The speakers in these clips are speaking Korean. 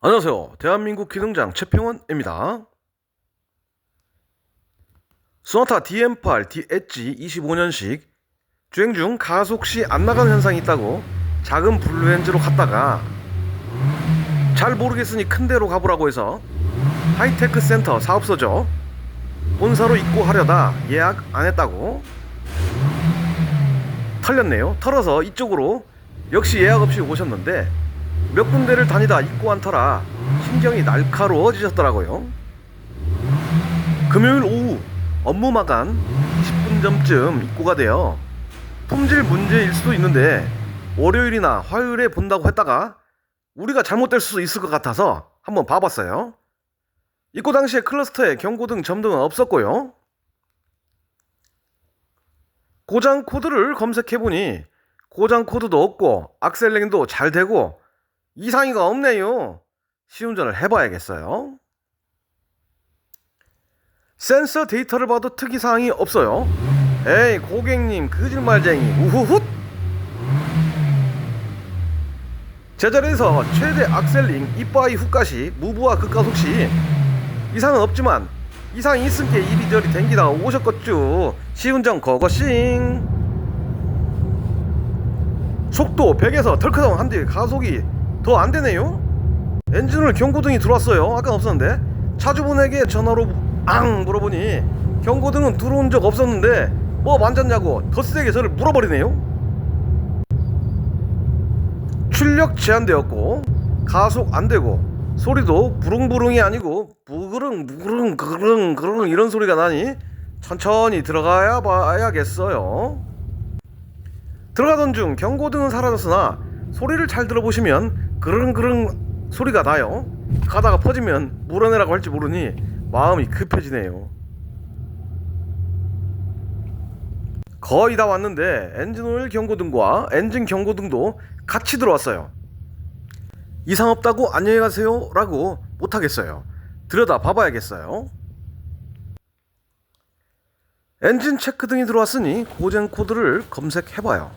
안녕하세요. 대한민국 기능장 최평원입니다. 소나타 DM8 DH 25년식 주행 중 가속 시 안 나가는 현상이 있다고 작은 블루엔즈로 갔다가 잘 모르겠으니 큰 데로 가보라고 해서 하이테크 센터 사업소죠. 본사로 입고하려다 예약 안 했다고 털렸네요. 털어서 이쪽으로 역시 예약 없이 오셨는데 몇 군데를 다니다 입고 한 터라 심경이 날카로워지셨더라고요. 금요일 오후 업무 마감 20분 전쯤 입고가 되어 품질 문제일 수도 있는데 월요일이나 화요일에 본다고 했다가 우리가 잘못될 수 있을 것 같아서 한번 봐봤어요. 입고 당시에 클러스터에 경고등 점등은 없었고요. 고장 코드를 검색해보니 고장 코드도 없고 악셀링도 잘 되고 이상이가 없네요. 시운전을 해봐야겠어요. 센서 데이터를 봐도 특이사항이 없어요. 에이 고객님 거짓말쟁이 우후훗 제자리에서 최대 악셀링 이빠이 훅가시 무브와 극가속 시 이상은 없지만 이상이 있은게 이리저리 댕기다가 오셨겠죠 시운전 거거싱 속도 100에서 덜크다운 한뒤 가속이 더 안되네요. 엔진을 경고등이 들어왔어요. 아까 없었는데. 차주분에게 전화로 앙 물어보니 경고등은 들어온 적 없었는데 뭐 만졌냐고 더 세게 저를 물어버리네요. 출력 제한되었고 가속 안되고 소리도 부릉부릉이 아니고 부그릉 부그릉 그릉 그릉 이런 소리가 나니 천천히 들어가야 봐야겠어요. 들어가던 중 경고등은 사라졌으나 소리를 잘 들어보시면 그릉그릉 소리가 나요 가다가 퍼지면 물어내라고 할지 모르니 마음이 급해지네요 거의 다 왔는데 엔진 오일 경고등과 엔진 경고등도 같이 들어왔어요. 이상 없다고 안녕히 가세요 라고 못하겠어요. 들여다 봐봐야겠어요. 엔진 체크 등이 들어왔으니 고장 코드를 검색해봐요.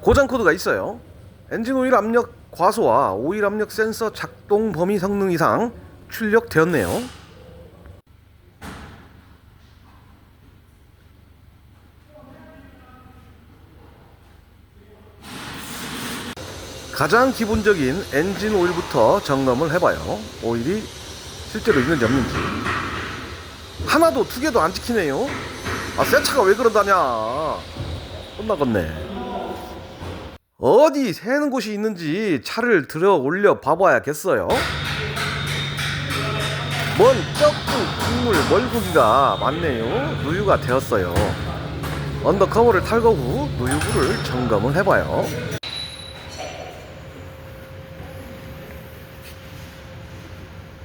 고장 코드가 있어요. 엔진 오일 압력 과소와 오일 압력 센서 작동 범위 성능 이상 출력되었네요. 가장 기본적인 엔진 오일부터 점검을 해봐요. 오일이 실제로 있는지 없는지. 하나도 두 개도 안 찍히네요. 아, 새 차가 왜 그런다냐. 혼나겠네. 어디 새는 곳이 있는지 차를 들어 올려 봐봐야겠어요. 먼 떡국 국물 멀고기가 많네요. 누유가 되었어요. 언더커버를 탈거 후 누유구를 점검을 해봐요.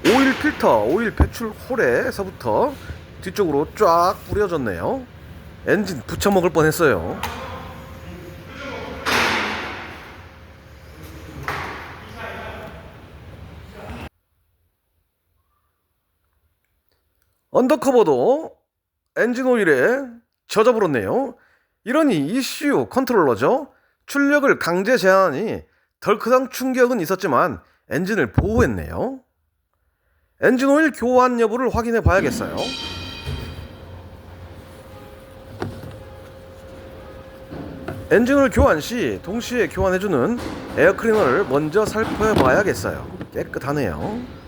오일 필터, 오일 배출 홀에서부터 뒤쪽으로 쫙 뿌려졌네요. 엔진 붙여 먹을 뻔했어요. 언더커버도 엔진 오일에 젖어버렸네요. 이러니 이슈 컨트롤러죠. 출력을 강제 제한하니 덜크당 충격은 있었지만 엔진을 보호했네요. 엔진 오일 교환 여부를 확인해 봐야겠어요. 엔진을 교환 시 동시에 교환해주는 에어클리너를 먼저 살펴봐야겠어요. 깨끗하네요.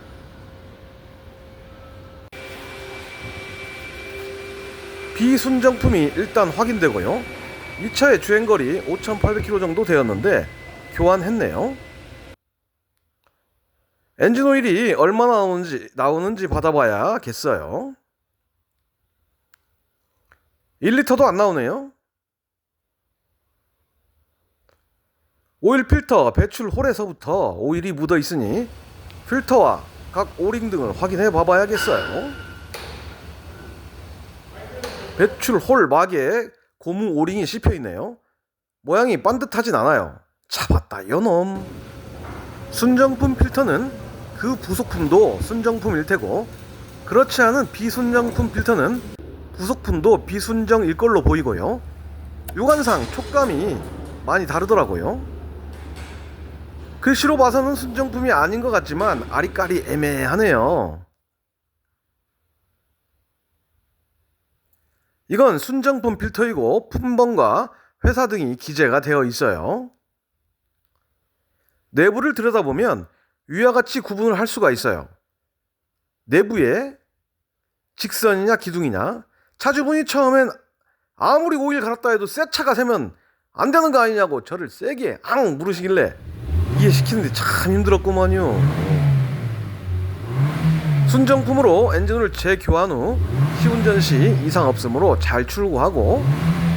비순정품이 일단 확인되고요. 이 차의 주행거리 5,800km 정도 되었는데 교환했네요. 엔진 오일이 얼마나 나오는지, 나오는지 받아봐야겠어요. 1리터도 안 나오네요. 오일 필터 배출 홀에서부터 오일이 묻어 있으니 필터와 각 오링 등을 확인해 봐봐야겠어요. 배출 홀 막에 고무 오링이 씹혀 있네요. 모양이 반듯하진 않아요. 잡았다 요놈. 순정품 필터는 그 부속품도 순정품일 테고 그렇지 않은 비순정품 필터는 부속품도 비순정일 걸로 보이고요. 육안상 촉감이 많이 다르더라고요. 글씨로 봐서는 순정품이 아닌 것 같지만 아리까리 애매하네요. 이건 순정품 필터이고 품번과 회사 등이 기재가 되어 있어요. 내부를 들여다보면 위와 같이 구분을 할 수가 있어요. 내부에 직선이냐 기둥이냐 차주분이 처음엔 아무리 오일 갈았다 해도 새 차가 새면 안 되는 거 아니냐고 저를 세게 앙 물으시길래 이해시키는데 참 힘들었구만요. 순정품으로 엔진을 재교환 후 시운전 시 이상 없으므로 잘 출고하고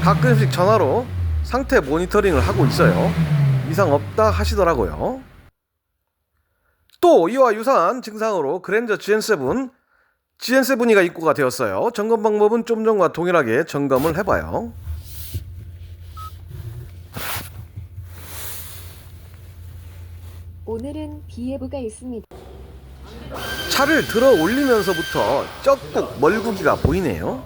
가끔씩 전화로 상태 모니터링을 하고 있어요. 이상 없다 하시더라고요. 또 이와 유사한 증상으로 그랜저 GN7 GN7이가 입고가 되었어요. 점검 방법은 좀 전과 동일하게 점검을 해봐요. 오늘은 비 예보가 있습니다. 차를 들어 올리면서부터 쩍국 멀구기가 보이네요.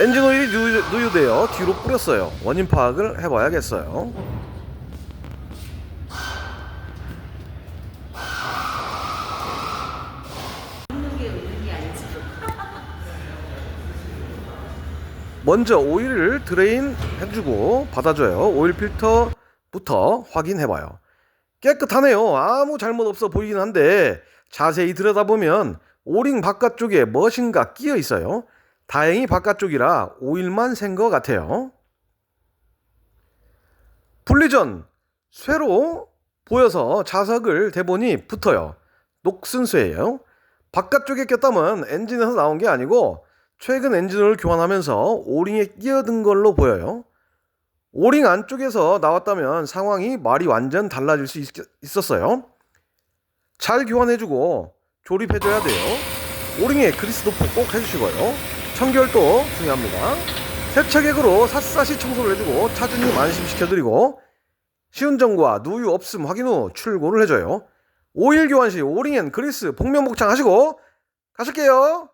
엔진 오일이 누유, 누유 되어 뒤로 뿌렸어요. 원인 파악을 해봐야겠어요. 먼저 오일을 드레인 해주고 받아줘요. 오일 필터부터 확인해봐요. 깨끗하네요. 아무 잘못 없어 보이긴 한데 자세히 들여다보면 오링 바깥쪽에 무엇인가 끼어 있어요. 다행히 바깥쪽이라 오일만 샌 것 같아요. 분리 전 쇠로 보여서 자석을 대보니 붙어요. 녹슨 쇠예요. 바깥쪽에 꼈다면 엔진에서 나온 게 아니고 최근 엔진을 교환하면서 오링에 끼어든 걸로 보여요. 오링 안쪽에서 나왔다면 상황이 말이 완전 달라질 수 있, 있었어요. 잘 교환해주고 조립해줘야 돼요. 오링에 그리스 도포 꼭 해주시고요. 청결도 중요합니다. 세차객으로 샅샅이 청소를 해주고 차주님 안심시켜드리고 시운전과 누유 없음 확인 후 출고를 해줘요. 오일 교환 시 오링엔 그리스 복면 복창 하시고 가실게요.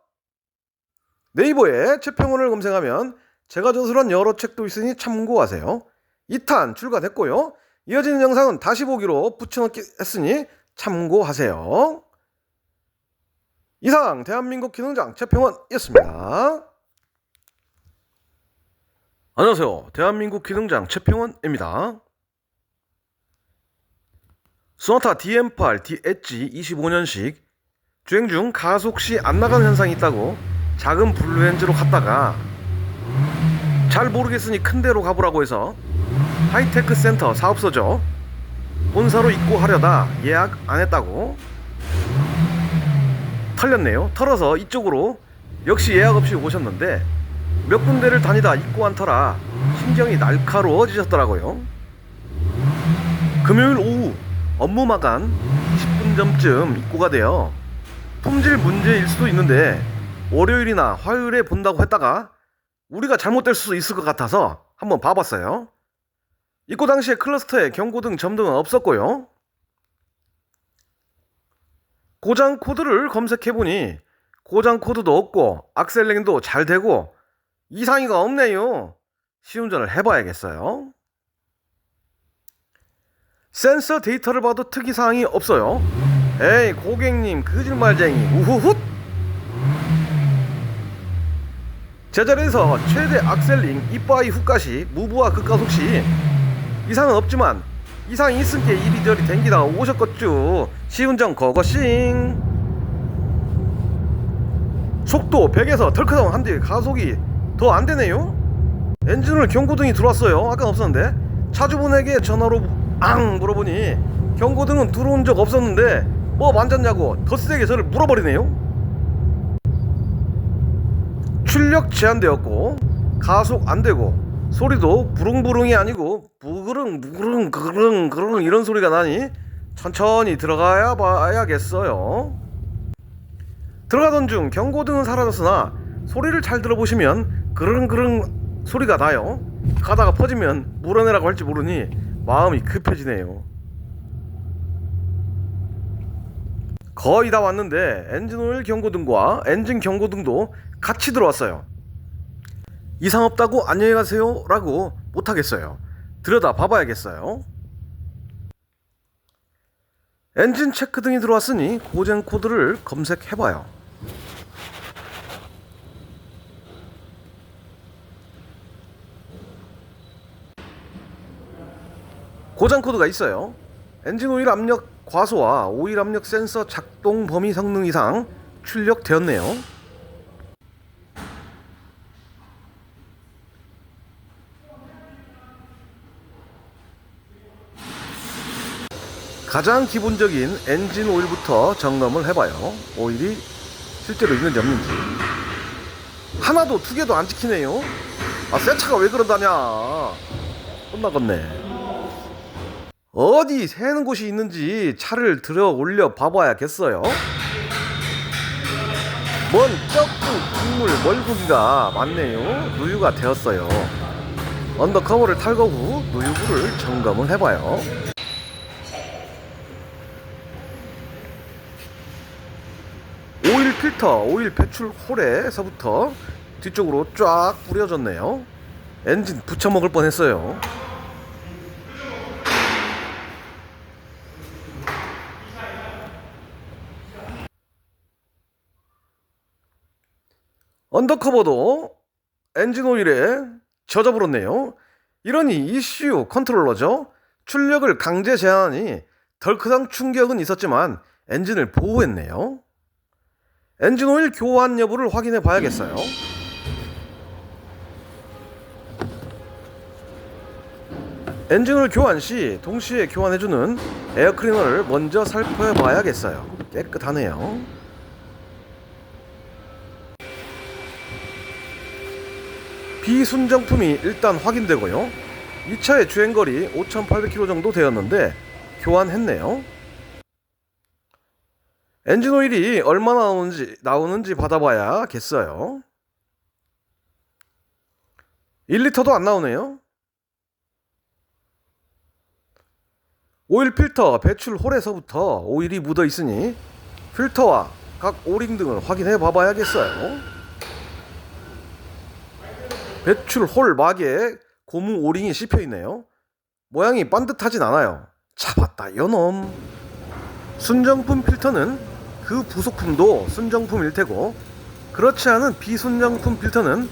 네이버에 최평원을 검색하면 제가 저술한 여러 책도 있으니 참고하세요. 2탄 출간됐고요. 이어지는 영상은 다시 보기로 붙여넣기 했으니 참고하세요. 이상 대한민국 기능장 최평원이었습니다. 안녕하세요. 대한민국 기능장 최평원입니다. 소나타 DM8 DH 25년식 주행 중 가속 시 안 나가는 현상이 있다고 작은 블루엔즈로 갔다가 잘 모르겠으니 큰 데로 가보라고 해서 하이테크 센터 사업소죠. 본사로 입고하려다 예약 안 했다고 털렸네요. 털어서 이쪽으로 역시 예약 없이 오셨는데 몇 군데를 다니다 입고 안 터라 심정이 날카로워지셨더라고요. 금요일 오후 업무 마감 20분 전쯤 입고가 되어 품질 문제일 수도 있는데 월요일이나 화요일에 본다고 했다가 우리가 잘못될 수도 있을 것 같아서 한번 봐봤어요. 입고 당시에 클러스터에 경고 등 점등은 없었고요. 고장 코드를 검색해보니 고장 코드도 없고 악셀링도 잘 되고 이상이가 없네요. 시운전을 해봐야겠어요. 센서 데이터를 봐도 특이사항이 없어요. 에이 고객님 거짓말쟁이 우후훗 제자리에서 최대 악셀링 이빠이 후까시 무브와 극가속 시 이상은 없지만 이상이 있은게 이리저리 댕기다가 오셨겠죠. 시운전 거거싱. 속도 100에서 덜크다운 한뒤 가속이 더 안되네요. 엔진을 경고등이 들어왔어요. 아까 없었는데. 차주분에게 전화로 앙 물어보니 경고등은 들어온 적 없었는데 뭐 만졌냐고 더 세게 저를 물어버리네요 출력 제한되었고 가속 안 되고 소리도 부릉부릉이 아니고 부그릉 부그릉 그릉 그릉 이런 소리가 나니 천천히 들어가야 봐야겠어요. 들어가던 중 경고등은 사라졌으나 소리를 잘 들어보시면 그릉 그릉 소리가 나요. 가다가 퍼지면 물어내라고 할지 모르니 마음이 급해지네요. 거의 다 왔는데 엔진 오일 경고등과 엔진 경고등도 같이 들어왔어요. 이상 없다고 안녕히 가세요 라고 못하겠어요. 들여다 봐봐야겠어요. 엔진 체크 등이 들어왔으니 고장 코드를 검색해봐요. 고장 코드가 있어요. 엔진 오일 압력 과소와 오일 압력 센서 작동 범위 성능 이상 출력되었네요. 가장 기본적인 엔진 오일부터 점검을 해봐요. 오일이 실제로 있는지 없는지. 하나도 두 개도 안 찍히네요. 아, 새 차가 왜 그러다냐. 혼나겠네. 어디 새는 곳이 있는지 차를 들어 올려 봐봐야겠어요. 뭔 쩍국 국물 멀고기가 많네요. 누유가 되었어요. 언더커버를 탈거 후 누유부를 점검을 해봐요. 오일 필터, 오일 배출 홀에서부터 뒤쪽으로 쫙 뿌려졌네요. 엔진 붙여 먹을 뻔했어요. 언더커버도 엔진 오일에 젖어버렸네요. 이러니 이슈 컨트롤러죠. 출력을 강제 제한하니 덜크상 충격은 있었지만 엔진을 보호했네요. 엔진 오일 교환 여부를 확인해 봐야겠어요. 엔진오일 교환 시 동시에 교환해주는 에어클리너를 먼저 살펴 봐야겠어요. 깨끗하네요. 비순정품이 일단 확인되고요. 이 차의 주행거리 5,800km 정도 되었는데 교환했네요. 엔진 오일이 얼마나 나오는지, 나오는지 받아봐야겠어요. 1리터도 안 나오네요. 오일 필터 배출 홀에서부터 오일이 묻어 있으니 필터와 각 오링 등을 확인해 봐봐야겠어요. 배출 홀 막에 고무 오링이 씹혀 있네요. 모양이 반듯하진 않아요. 잡았다 요놈. 순정품 필터는 그 부속품도 순정품일 테고 그렇지 않은 비순정품 필터는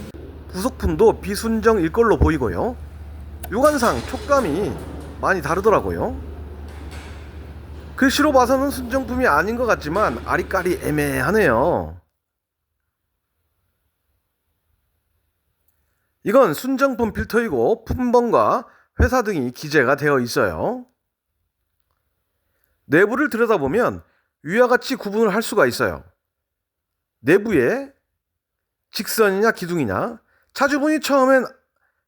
부속품도 비순정일 걸로 보이고요. 육안상 촉감이 많이 다르더라고요. 글씨로 봐서는 순정품이 아닌 것 같지만 아리까리 애매하네요. 이건 순정품 필터이고 품번과 회사 등이 기재가 되어 있어요. 내부를 들여다보면 위와 같이 구분을 할 수가 있어요. 내부에 직선이냐 기둥이냐 차주분이 처음엔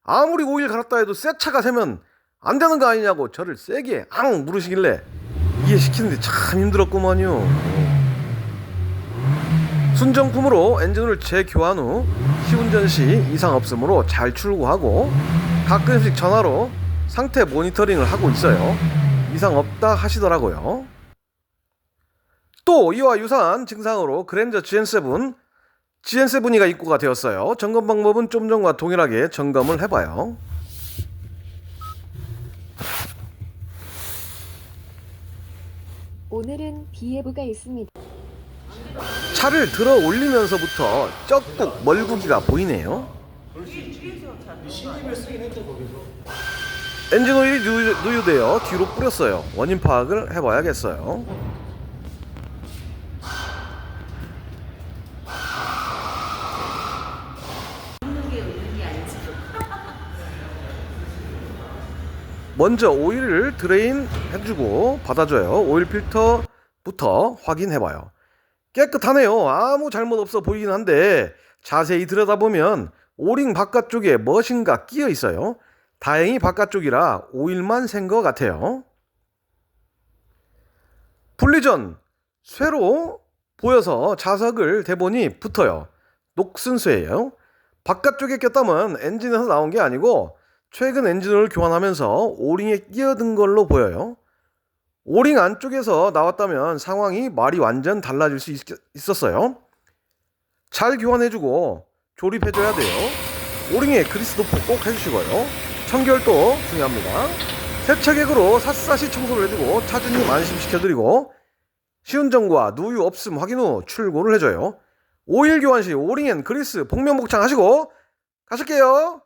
아무리 오일 갈았다 해도 새 차가 세면 안 되는 거 아니냐고 저를 세게 앙 물으시길래 이해시키는데 참 힘들었구만요. 순정품으로 엔진을 재교환 후 시운전 시 이상 없으므로 잘 출고하고 가끔씩 전화로 상태 모니터링을 하고 있어요. 이상 없다 하시더라고요. 또 이와 유사한 증상으로 그랜저 GN7 GN7이가 입고가 되었어요. 점검 방법은 좀 전과 동일하게 점검을 해봐요. 오늘은 비예보가 있습니다. 차를 들어 올리면서부터 쩍국 멀구기가 보이네요. 엔진 오일이 누유, 누유되어 뒤로 뿌렸어요. 원인 파악을 해봐야겠어요. 먼저 오일을 드레인 해주고 받아줘요. 오일 필터부터 확인해봐요. 깨끗하네요. 아무 잘못 없어 보이긴 한데 자세히 들여다보면 오링 바깥쪽에 무엇인가 끼어 있어요. 다행히 바깥쪽이라 오일만 샌것 같아요. 분리 전 쇠로 보여서 자석을 대보니 붙어요. 녹슨 쇠예요. 바깥쪽에 꼈다면 엔진에서 나온 게 아니고 최근 엔진을 교환하면서 오링에 끼어든 걸로 보여요. 오링 안쪽에서 나왔다면 상황이 말이 완전 달라질 수 있, 있었어요. 잘 교환해주고 조립해줘야 돼요. 오링에 그리스 도포 꼭 해주시고요. 청결도 중요합니다. 세척액으로 샅샅이 청소를 해주고 차주님 안심시켜드리고 쉬운 점과 누유 없음 확인 후 출고를 해줘요. 오일 교환 시 오링 앤 그리스 복면 복창 하시고 가실게요.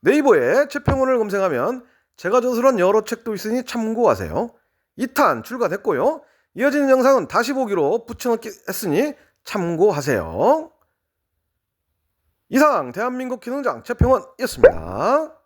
네이버에 채평원을 검색하면 제가 저술한 여러 책도 있으니 참고하세요. 2탄 출간했고요. 이어지는 영상은 다시 보기로 붙여넣기 했으니 참고하세요. 이상 대한민국 기능장 채평원이었습니다.